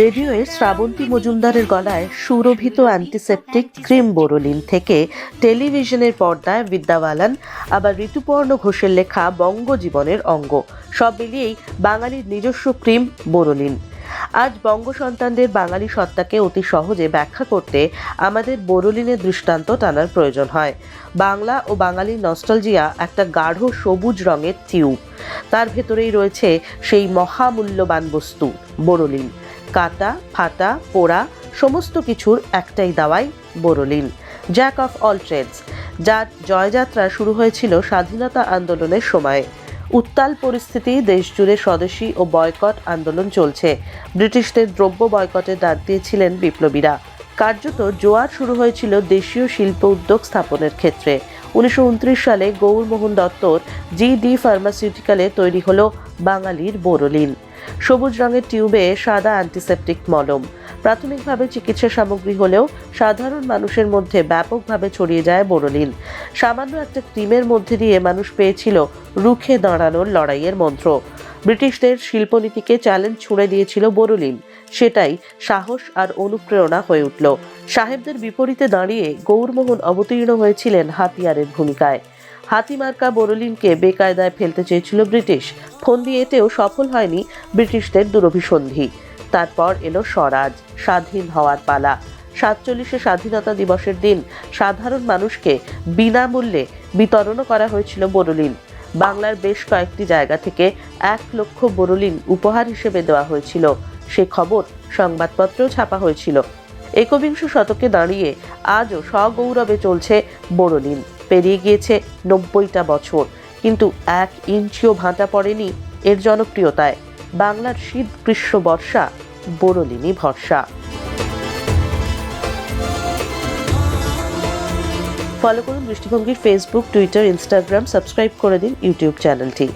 রেডিওয়ে শ্রাবন্তী মজুমদারের গলায় সুরভিত antiseptic cream Boroline থেকে টেলিভিশনের পর্দায় বিদ্যাবালান, আবার ঋতুপর্ণ ঘোষের লেখা বঙ্গজীবনের অঙ্গ। সব মিলিয়েই বাঙালির নিজস্ব ক্রিম বোরোলিন আজ বঙ্গ সন্তানদের বাঙালি সত্তাকে অতি সহজে ব্যাখ্যা করতে আমাদের বোরোলিনের দৃষ্টান্ত টানার প্রয়োজন হয়। বাংলা ও বাঙালির নস্টালজিয়া একটা গাঢ় সবুজ রঙের টিউব তার ভেতরেই রয়েছে সেই মহামূল্যবান বস্তু বোরোলিন কাটা, ফাটা, পোড়া, সমস্ত কিছুর একটাই দাওয়াই Boroline jack of all trades যার জয়যাত্রা শুরু হয়েছিল স্বাধীনতা আন্দোলনের সময়ে। উত্তাল পরিস্থিতি, দেশজুড়ে স্বদেশী ও বয়কট আন্দোলন চলছে। ব্রিটিশদের দ্রব্য বয়কটের ডাক দিয়েছিলেন বিপ্লবীরা। কার্যত জোয়ার শুরু হয়েছিল দেশীয় শিল্প উদ্যোগ স্থাপনের ক্ষেত্রে। উনিশশো উনত্রিশ সালে গৌরমোহন দত্তর জি ডি ফার্মাসিউটিক্যালে তৈরি হলো বাঙালির বোরোলিন। সবুজ রঙের টিউবে সাদা অ্যান্টিসেপটিক মলম। প্রাথমিকভাবে চিকিৎসা সামগ্রী হলেও সাধারণ মানুষের মধ্যে ব্যাপকভাবে ছড়িয়ে যায় বোরোলিন। সামান্য একটা ক্রিমের মধ্যে দিয়ে মানুষ পেয়েছিল রুখে দাঁড়ানোর লড়াইয়ের মন্ত্র। ব্রিটিশদের শিল্পনীতিকে চ্যালেঞ্জ ছুঁড়ে দিয়েছিল বোরোলিন। সেটাই সাহস আর অনুপ্রেরণা হয়ে উঠল। সাহেবদের বিপরীতে দাঁড়িয়ে গৌরমোহন অবতীর্ণ হয়েছিলেন হাতিয়ারের ভূমিকায়। হাতিমার্কা বোরোলিনকে বেকায়দায় ফেলতে চেয়েছিল ব্রিটিশ। ফন্দি এতেও সফল হয়নি ব্রিটিশদের দুরভিসন্ধি। তারপর এলো স্বরাজ, স্বাধীন হওয়ার পালা। সাতচল্লিশে স্বাধীনতা দিবসের দিন সাধারণ মানুষকে বিনামূল্যে বিতরণও করা হয়েছিল বোরোলিন বাংলার বেশ কয়েকটি জায়গা থেকে এক লক্ষ বোরোলিন উপহার হিসেবে দেওয়া হয়েছিল। সে খবর সংবাদপত্রেও ছাপা হয়েছিল। একবিংশ শতকে দাঁড়িয়ে আজও সগৌরবে চলছে বোরোলিন পেরিয়ে গিয়েছে নব্বইটা বছর। কিন্তু এক ইঞ্চিও ভাঁটা পড়েনি এর জনপ্রিয়তায়। বাংলার শীত গ্রীষ্ম বর্ষা, বরলিনী ভরসা। ফলো করুন দৃষ্টিভঙ্গির ফেসবুক টুইটার ইনস্টাগ্রাম সাবস্ক্রাইব করে দিন ইউটিউব চ্যানেলটি